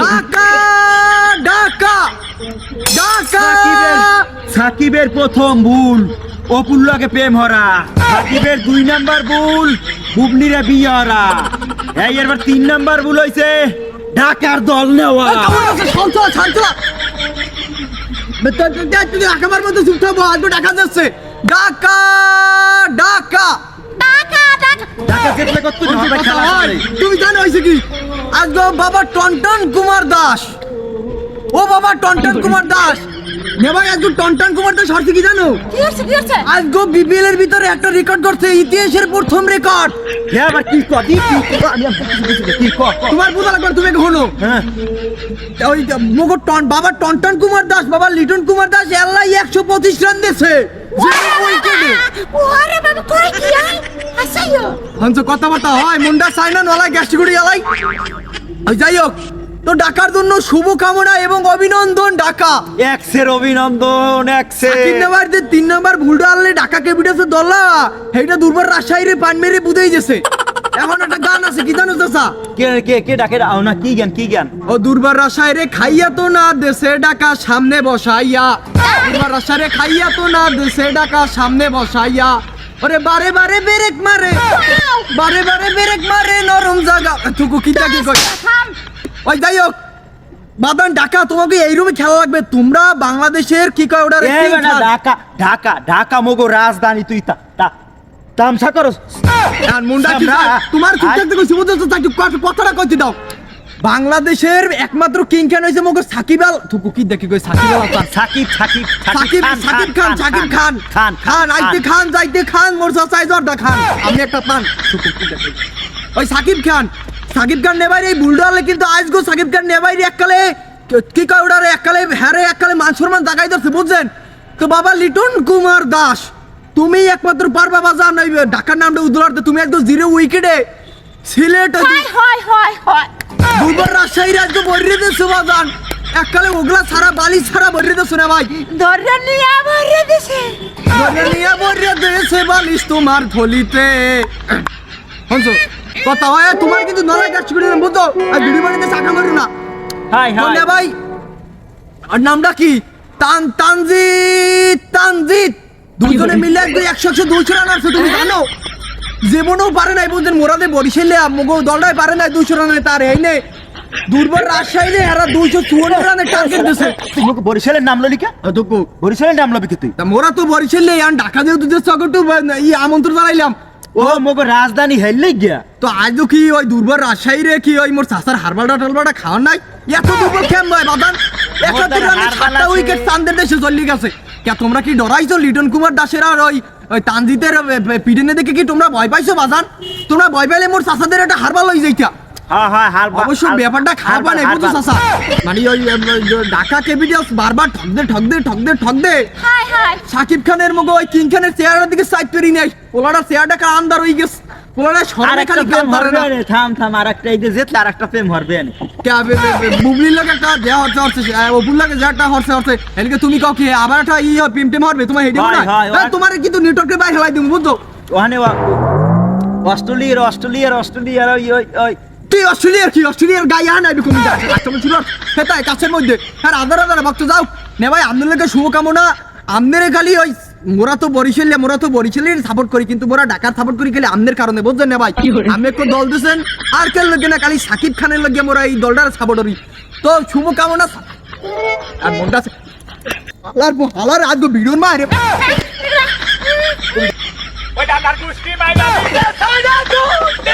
ঢাকা ঢাকা ঢাকা। সাকিবের প্রথম ভুল অপুল্লাকে প্রেম হরা। সাকিবের দুই নাম্বার ভুল বুবনিরা বিয়ে হরা। এই এবার তিন নাম্বার ভুল হইছে ঢাকার দল নেওয়া। শান্ত শান্ত। একেবারে মতো চুপ থাকব আজকে ডাকা যাচ্ছে। ঢাকা ঢাকা। ঢাকা খেলা করে। তুমি জানো হয়েছে কি? আজকে বাবা টনটন কুমার দাস। ও বাবা টনটন কুমার দাস। নে ভাই আজকে টনটন কুমার দাস হচ্ছে কি জানো? কি হচ্ছে কি হচ্ছে? আজকে বিপিএল এর ভিতরে একটা রেকর্ড করছে ইতিহাসের প্রথম রেকর্ড হ্যাঁ আবার কি কর কি কর? আমি কি কর। তোমার বোঝা লাগবে তুমি একটু হ্যাঁ। ওই মগর টন বাবা টনটন কুমার দাস বাবা লিটন কুমার দাস এল্লাই একশো পঁচিশ রান দিয়েছে। কথাবার্তা হয় মুন্ডা সাইনা নলাই গ্যাস্ট্রিকুড়ি এলাই। ওই যাই হোক তো ডাকার জন্য শুভ কামনা এবং অভিনন্দন ডাকা। এক্সের অভিনন্দন এক্সে। তিন নাম্বার যে তিন নাম্বার ভুলটা আনলে ঢাকা ক্যাপিটালসে দল্লা সেইটা দুর্বার রাজশাহী রে পান মেরে বুঝেই গেছে। এখন একটা গান আছে কি জানো চাচা? কে কে কে ডাকে? আও না কি জ্ঞান কি জ্ঞান? ও দুর্বার রাজশাহী রে খাইয়া তো না দেশে ডাকা সামনে বসাইয়া। দুর্বার রাজশাহী রে খাইয়া তো না দেশে ডাকা সামনে বসাইয়া। ওরে বারে বারে বেরেক মারে বারে বারে বেরেক মারে নরম জায়গা তুকু কি কি কই থাম। ওই যাই হোক বাদান ঢাকা তোমাকে এই রুমে খেলা লাগবে। তোমরা বাংলাদেশের কি কয় ওটা ঢাকা ঢাকা ঢাকা মগো রাজধানী তুই তা তামসা করস মুন্ডা কি তোমার চুপ থাকতে কইছি বুঝছ তাকে কথাটা কইতে দাও। বাংলাদেশের একমাত্র কিং খান হইছে মগো সাকিব আল তুকু কি দেখি কই সাকিব আল। সাকিব সাকিব সাকিব সাকিব খান সাকিব খান খান খান আইতে খান যাইতে খান মোর সাইজ অর্ডা খান। আমি একটা পান। তুকু কি দেখি ওই সাকিব খান। সাকিব খান নেবাই এই বুলডালে কিন্তু আজ গো সাকিব খান নেবাই এককালে। কি কয় ওটারে এককালে হ্যারে এককালে মান সম্মান জাগাই ধরছে বুঝছেন? তো বাবা লিটন কুমার দাস তুমি একমাত্র পারবা বাজা নাই ঢাকার নামটা উদলাতে তুমি একদম জিরো উইকেটে সিলেট হয় হয় হয় হয়। দুবার রাজশাহী রাজ্য বর্রে দিচ্ছে বাজান এককালে ওগলা ছাড়া বালি ছাড়া বর্রে দিচ্ছে না ভাই। ধরে নিয়ে ভরে দিছে। বর্রে নিয়ে বর্রে দিয়েছে বালিশ তোমার থলিতে। হনছো কথা হয় তোমার কিন্তু নলাই কাজ করে বুঝছ? আর ভিডিও বানাতে চাকা মারো না। Hi hi. ভাই আর নামটা কি? তান দুইজনে মিলে একদম একশো একশো দুইশো রান আসছে তুমি জানো? জীবনেও পারে নাই মোরাদে বরিশালে মগো দলটাই পারে নাই দুইশো রানে তার এই দুর্বল রাজশাহী এরা দুইশো চুয়ান্ন রানের টার্গেট দিছে বরিশালের নাম ললি কে? বরিশালের নাম লবি তুই? মোরা তো বরিশালে ঢাকা যেহেতু যে সকটু ই আমন্ত্রণ জানাইলাম। ও মোক রাজধানী হেললে গিয়া। তো আজও কি ওই দুর্বল রাজশাহী রে কি ওই মোর চাষার হারবালটা টালবাটা খাওয়ার নাই? এত দুর্বল খেম নয় বাদান একাত্তর রানে সাতটা উইকেট চান্দের দেশে চলে গেছে। কে তোমরা কি ডরাইছো? লিটন কুমার দাসের আর ওই ওই তানজিতের পিডেনে দেখে কি তোমরা ভয় পাইছো বাজান? তোমরা ভয় পাইলে মোর চাষাদের একটা হারবাল হয়ে যাইতা। হ্যাঁ হ্যাঁ অবশ্য ব্যাপারটা খারাপ বুঝছ মানে ওই ঢাকা ক্যাপিটালস বারবার হাই হাই। সাকিব খানের মগো ওই কিং খানের চেহারার দিকে সাইড পেরি নাই। পোলাটা চেহারাটা কার আন্দার হয়ে গেছে? পোলাটা আর খালি প্রেম ধরে না। থাম থাম আর এই যে জেতলে প্রেম একটা দেয়া হচ্ছে হচ্ছে অপুর লাগে যাটা হচ্ছে হচ্ছে এদিকে তুমি কি আবার একটা ই পিম টেম হরবে তোমার হেডে না। তোমার কিন্তু নেটওয়ার্কের বাইরে হেলাই দিম বুঝছ? ওখানে অস্ট্রেলিয়ার অস্ট্রেলিয়ার অস্ট্রেলিয়ার ওই ওই ওই তুই অস্ট্রেলিয়ার কি? অস্ট্রেলিয়ার গায়ে কোন আক্রমণ ছিল হেতাই কাছের মধ্যে। আর আদার আদার ভক্ত যাও। নে ভাই আপনার লোকের শুভকামনা। আমনের খালি ওই মোরা তো বরিশালে মোরা তো বরিশালের সাপোর্ট করি কিন্তু মোরা ঢাকার সাপোর্ট করি খালি আমনের কারণে বুঝছেন না ভাই? আমি একটু দল দিছেন আর কেন লোকে না খালি সাকিব খানের লগে মোরা এই দলটার সাপোর্ট করি। তো শুভকামনা। আর মনটা হালার হালার আজকে ভিডিওর মারে ওই ডাকার গোষ্ঠী মাইনা দিতে